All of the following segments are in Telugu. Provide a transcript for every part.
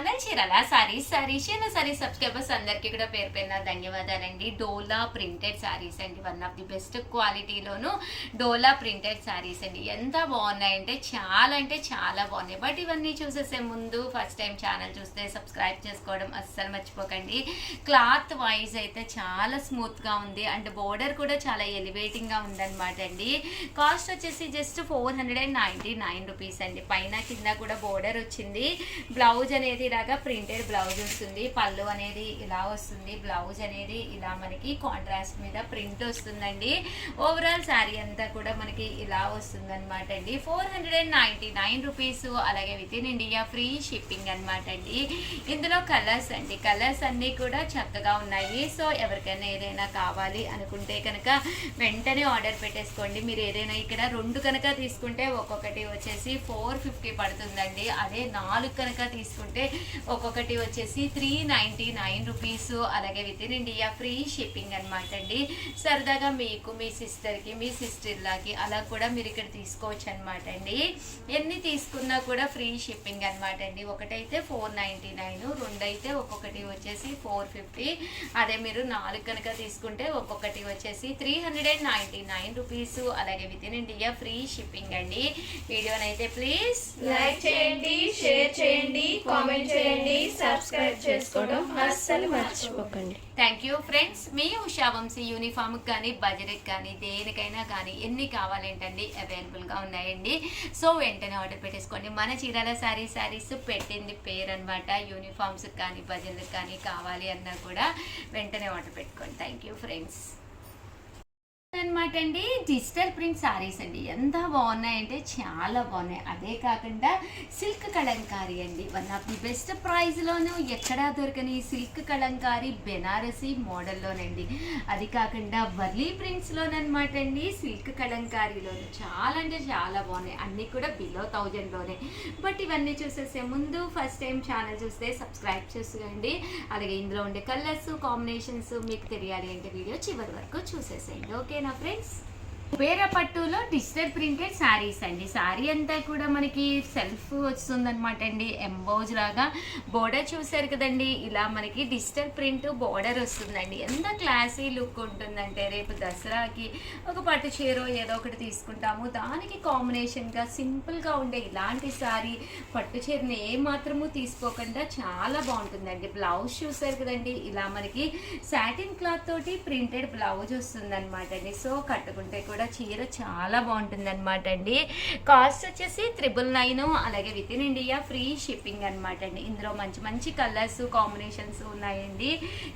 ఛానల్ చీరల? సారీస్ సారీస్ చీరల సారీస్ సబ్స్క్రైబర్స్ అందరికీ కూడా పేరు పేరున ధన్యవాదాలండి. డోలా ప్రింటెడ్ సారీస్ అండి. వన్ ఆఫ్ ది బెస్ట్ క్వాలిటీలోను డోలా ప్రింటెడ్ సారీస్ అండి. ఎంత బాగున్నాయంటే చాలా అంటే చాలా బాగున్నాయి. బట్ ఇవన్నీ చూసేసే ముందు ఫస్ట్ టైం ఛానల్ చూస్తే సబ్స్క్రైబ్ చేసుకోవడం అస్సలు మర్చిపోకండి. క్లాత్ వైజ్ అయితే చాలా స్మూత్గా ఉంది. అండ్ బోర్డర్ కూడా చాలా ఎలివేటింగ్గా ఉందన్నమాట అండి. కాస్ట్ వచ్చేసి just four hundred and ninety nine rupees అండి. పైన కింద కూడా బోర్డర్ వచ్చింది. బ్లౌజ్ అనేది ఇలాగా ప్రింటెడ్ బ్లౌజ్ వస్తుంది. పళ్ళు అనేది ఇలా వస్తుంది. బ్లౌజ్ అనేది ఇలా మనకి కాంట్రాస్ట్ మీద ప్రింట్ వస్తుందండి. ఓవరాల్ శారీ అంతా కూడా మనకి ఇలా వస్తుంది అనమాట అండి. Four hundred and ninety nine rupees అలాగే with in India free shipping అనమాట అండి. ఇందులో కలర్స్ అండి. కలర్స్ అన్నీ కూడా చక్కగా ఉన్నాయి. సో ఎవరికైనా ఏదైనా కావాలి అనుకుంటే కనుక వెంటనే ఆర్డర్ పెట్టేసుకోండి. మీరు ఏదైనా ఇక్కడ రెండు కనుక తీసుకుంటే ఒక్కొక్కటి వచ్చేసి ఫోర్ ఫిఫ్టీ పడుతుందండి. అదే నాలుగు కనుక తీసుకుంటే ఒక్కొక్కటి వచ్చేసి త్రీ నైంటీ నైన్ రూపీస్ అలాగే with in India free shipping అనమాట అండి. సరదాగా మీకు మీ సిస్టర్కి మీ సిస్టర్లాకి అలా కూడా మీరు ఇక్కడ తీసుకోవచ్చు అనమాట అండి. ఎన్ని తీసుకున్నా కూడా ఫ్రీ షిప్పింగ్ అనమాట అండి. ఒకటైతే ఫోర్ నైంటీ నైన్ రెండైతే ఒక్కొక్కటి వచ్చేసి ఫోర్ ఫిఫ్టీ అదే మీరు నాలుగు కనుక తీసుకుంటే ఒక్కొక్కటి వచ్చేసి three hundred and ninety nine rupees అలాగే with in India free shipping అండి. వీడియోనైతే ప్లీజ్ లైక్ చేయండి షేర్ చేయండి కామెంట్ చేయండి సబ్స్క్రైబ్ చేసుకోవడం అస్సలు మర్చిపోకండి. థ్యాంక్ యూ ఫ్రెండ్స్ మీ ఉషా వంశీ యూనిఫామ్కి కానీ బడ్జెట్కి కానీ దేనికైనా కానీ ఎన్ని కావాలేంటండి అవైలబుల్గా ఉన్నాయండి. సో వెంటనే ఆర్డర్ పెట్టేసుకోండి. మన చీరాల శారీ శారీస్ పెట్టింది పేరు అనమాట యూనిఫామ్స్కి కానీ బడ్జెట్కి కానీ కావాలి అన్నా కూడా వెంటనే ఆర్డర్ పెట్టుకోండి. థ్యాంక్ యూ ఫ్రెండ్స్ అనమాట అండి. డిజిటల్ ప్రింట్ సారీస్ అండి. ఎంత బాగున్నాయంటే చాలా బాగున్నాయి. అదే కాకుండా సిల్క్ కళంకారీ అండి. వన్ ఆఫ్ ది బెస్ట్ ప్రైస్లోనూ ఎక్కడా దొరకని సిల్క్ కళంకారీ బెనారసీ మోడల్లోనండి. అది కాకుండా వర్లీ ప్రింట్స్లోనమాట అండి. సిల్క్ కళంకారీలోను చాలా అంటే చాలా బాగున్నాయి. అన్నీ కూడా బిలో థౌజండ్లోనే. బట్ ఇవన్నీ చూసేసే ముందు ఫస్ట్ టైం ఛానల్ చూస్తే సబ్స్క్రైబ్ చేసుకోండి. అలాగే ఇందులో ఉండే కలర్స్ కాంబినేషన్స్ మీకు తెలియాలి అంటే వీడియో చివరి వరకు చూసేసేయండి. ఓకేనా ఫ్రెండ్స్? కుబేర పట్టులో డిజిటల్ ప్రింటెడ్ శారీస్ అండి. శారీ అంతా కూడా మనకి సెల్ఫ్ వస్తుందన్నమాట అండి. ఎంబోజ్ లాగా. బోర్డర్ చూసారు కదండి. ఇలా మనకి డిజిటల్ ప్రింట్ బోర్డర్ వస్తుందండి. ఎంత క్లాసీ లుక్ ఉంటుందంటే రేపు దసరాకి ఒక పట్టు చీర ఏదో ఒకటి తీసుకుంటాము. దానికి కాంబినేషన్గా సింపుల్గా ఉండే ఇలాంటి శారీ పట్టు చీరని ఏమాత్రము మాత్రము తీసుకోకుండా చాలా బాగుంటుందండి. బ్లౌజ్ చూసారు కదండి. ఇలా మనకి సాటిన్ క్లాత్ తోటి ప్రింటెడ్ బ్లౌజ్ వస్తుందన్నమాట అండి. సో కట్టుకుంటే కూడా చీర చాలా బాగుంటుంది అనమాట అండి. కాస్ట్ వచ్చేసి త్రిబుల్ నైన్ అలాగే with in India free shipping అనమాట అండి. ఇందులో మంచి మంచి కలర్స్ కాంబినేషన్స్ ఉన్నాయండి.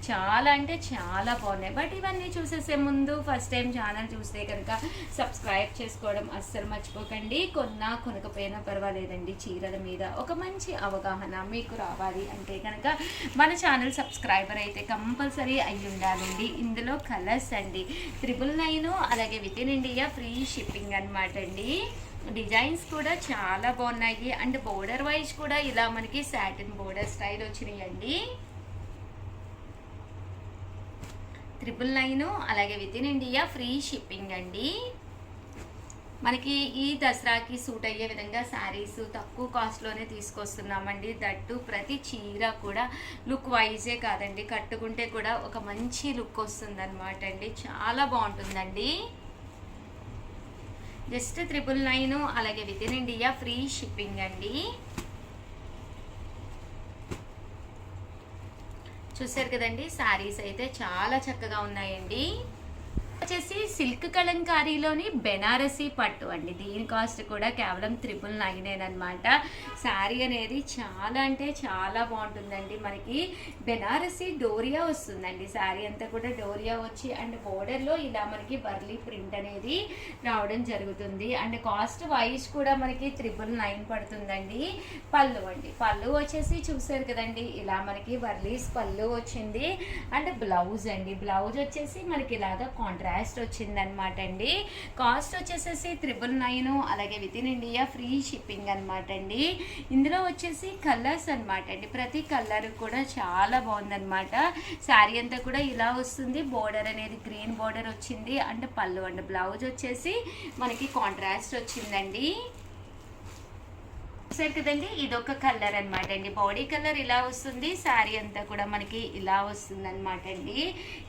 చాలా అంటే చాలా బాగున్నాయి. బట్ ఇవన్నీ చూసేసే ముందు ఫస్ట్ టైం ఛానల్ చూస్తే కనుక సబ్స్క్రైబ్ చేసుకోవడం అస్సలు మర్చిపోకండి. కొన్నా కొనకపోయినా పర్వాలేదండి. చీరల మీద ఒక మంచి అవగాహన మీకు రావాలి అంటే కనుక మన ఛానల్ సబ్స్క్రైబర్ అయితే కంపల్సరీ అయి ఉండాలండి ఇందులో కలర్స్ అండి. త్రిబుల్ నైన్ అలాగే with in India free shipping అనమాట అండి. డిజైన్స్ కూడా చాలా బాగున్నాయి. అండ్ బోర్డర్ వైజ్ కూడా ఇలా మనకి సాటిన్ బోర్డర్ స్టైల్ వచ్చినాయండి. ట్రిపుల్ నైన్ అలాగే with in India free shipping అండి. మనకి ఈ దసరాకి సూట్ అయ్యే విధంగా శారీస్ తక్కువ కాస్ట్లోనే తీసుకొస్తున్నామండి. దట్టు ప్రతి చీర కూడా లుక్ వైజే కాదండి. కట్టుకుంటే కూడా ఒక మంచి లుక్ వస్తుందన్నమాట అండి. చాలా బాగుంటుందండి. జస్ట్ త్రిపుల్ నైన్ అలాగే with in India free shipping అండి. చూసారు కదండి శారీస్ అయితే చాలా చక్కగా ఉన్నాయండి. వచ్చేసి సిల్క్ కలంకారీలోని బెనారసీ పట్టు అండి. దీని కాస్ట్ కూడా కేవలం త్రిపుల్ నైన్ అనమాట శారీ అనేది చాలా అంటే చాలా బాగుంటుందండి. మనకి బెనారసీ డోరియా వస్తుందండి. శారీ అంతా కూడా డోరియా వచ్చి అండ్ బోర్డర్లో ఇలా మనకి బర్లీ ప్రింట్ అనేది రావడం జరుగుతుంది. అండ్ కాస్ట్ వైజ్ కూడా మనకి త్రిపుల్ నైన్ పడుతుందండి. పళ్ళు అండి. పళ్ళు వచ్చేసి చూసారు కదండి. ఇలా మనకి వర్లీస్ పళ్ళు వచ్చింది. అండ్ బ్లౌజ్ అండి. బ్లౌజ్ వచ్చేసి మనకి ఇలాగా కాంట్రాక్ట్ వచ్చింది వచ్చిందనమాట అండి. కాస్ట్ వచ్చేసేసి త్రిబుల్ నైన్ అలాగే with in India free shipping అనమాట అండి. ఇందులో వచ్చేసి కలర్స్ అనమాట అండి. ప్రతి కలర్ కూడా చాలా బాగుందనమాట శారీ అంతా కూడా ఇలా వస్తుంది. బోర్డర్ అనేది గ్రీన్ బోర్డర్ వచ్చింది. అండ్ పళ్ళు అండ్ బ్లౌజ్ వచ్చేసి మనకి కాంట్రాస్ట్ వచ్చిందండి. సరే కదండి ఇదొక కలర్ అనమాట అండి. బాడీ కలర్ ఇలా వస్తుంది శారీ అంతా కూడా మనకి ఇలా వస్తుంది అనమాట అండి.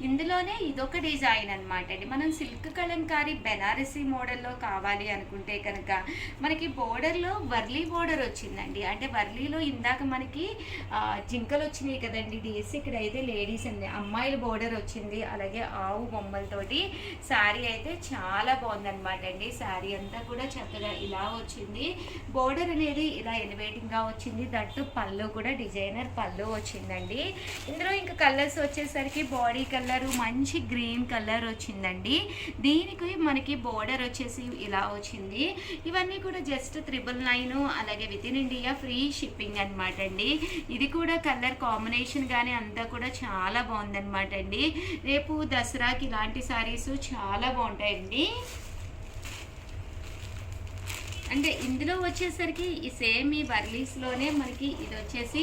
ఇందులోనే ఇదొక డిజైన్ అనమాట అండి. మనం సిల్క్ కలంకారీ బెనారసీ మోడల్లో కావాలి అనుకుంటే కనుక మనకి బోర్డర్లో వర్లీ బోర్డర్ వచ్చిందండి. అంటే వర్లీలో ఇందాక మనకి జింకలు వచ్చినాయి కదండి. డేస్ ఇక్కడ అయితే లేడీస్ అండి. అమ్మాయిల బోర్డర్ వచ్చింది. అలాగే ఆవు బొమ్మలతోటి శారీ అయితే చాలా బాగుందనమాట అండి. శారీ అంతా కూడా చక్కగా ఇలా వచ్చింది. బోర్డర్ అనేది ఇలా ఎలివేటింగ్గా వచ్చింది. దట్టు పళ్ళు కూడా డిజైనర్ పళ్ళు వచ్చిందండి. ఇందులో ఇంకా కలర్స్ వచ్చేసరికి బాడీ కలర్ మంచి గ్రీన్ కలర్ వచ్చిందండి. దీనికి మనకి బోర్డర్ వచ్చేసి ఇలా వచ్చింది. ఇవన్నీ కూడా జస్ట్ త్రిబుల్ నైన్ అలాగే with in India free shipping అనమాట అండి. ఇది కూడా కలర్ కాంబినేషన్ కానీ అంతా కూడా చాలా బాగుందన్నమాట అండి. రేపు దసరాకి ఇలాంటి సారీస్ చాలా బాగుంటాయండి. అంటే ఇందులో వచ్చేసరికి ఈ సేమ్ ఈ బర్లీస్లోనే మనకి ఇది వచ్చేసి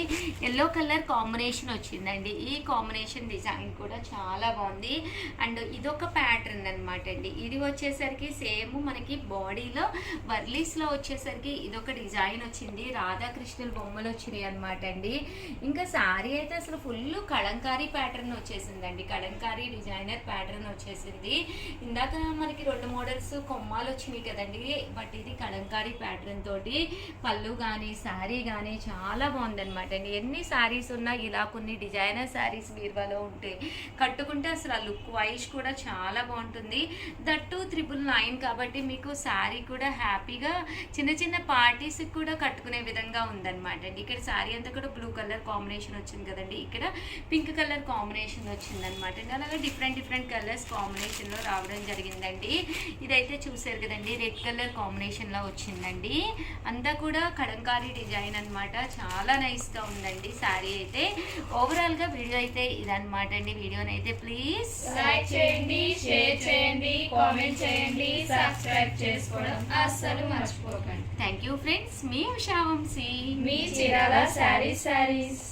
ఎల్లో కలర్ కాంబినేషన్ వచ్చిందండి. ఈ కాంబినేషన్ డిజైన్ కూడా చాలా బాగుంది. అండ్ ఇదొక ప్యాటర్న్ అనమాట అండి. ఇది వచ్చేసరికి సేమ్ మనకి బాడీలో బర్లీస్లో వచ్చేసరికి ఇదొక డిజైన్ వచ్చింది. రాధాకృష్ణుల బొమ్మలు వచ్చినాయి అనమాట అండి. ఇంకా శారీ అయితే అసలు ఫుల్ కళంకారీ ప్యాటర్న్ వచ్చేసిందండి. కళంకారీ డిజైనర్ ప్యాటర్న్ వచ్చేసింది. ఇందాక మనకి రెండు మోడల్స్ కొమ్మాలు వచ్చినాయి కదండి. బట్ ఇది కళంకారీ ప్యాటర్న్ తోటి పళ్ళు కానీ శారీ కానీ చాలా బాగుందనమాట అండి ఎన్ని శారీస్ ఉన్నా ఇలా కొన్ని డిజైనర్ శారీస్ బీర్వాలో ఉంటే కట్టుకుంటే అసలు ఆ లుక్ వైజ్ కూడా చాలా బాగుంటుంది. దట్టు త్రిపుల్ నైన్ కాబట్టి మీకు శారీ కూడా హ్యాపీగా చిన్న చిన్న పార్టీస్కి కూడా కట్టుకునే విధంగా ఉందన్నమాట. అండి ఇక్కడ శారీ అంతా కూడా బ్లూ కలర్ కాంబినేషన్ వచ్చింది కదండి. ఇక్కడ పింక్ కలర్ కాంబినేషన్ వచ్చిందనమాట అండి అలాగే డిఫరెంట్ డిఫరెంట్ కలర్స్ కాంబినేషన్లో రావడం జరిగిందండి. ఇదైతే చూసారు కదండి రెడ్ కలర్ కాంబినేషన్లో వచ్చిందండి. అంతా కూడా కడంకారీ డిజైన్ అన్నమాట. చాలా నైస్గా ఉందండి శారీ అయితే. ఓవరాల్గా వీడియో అయితే ఇదన్నమాట అండి. వీడియోని అయితే ప్లీజ్ లైక్ చేయండి షేర్ చేయండి కామెంట్ చేయండి సబ్స్క్రైబ్ చేసుకోవడం అస్సలు మర్చిపోకండి. థ్యాంక్ యూ ఫ్రెండ్స్ మీ ఉషా వంశీ. మీ చీరాల శారీ శారీస్.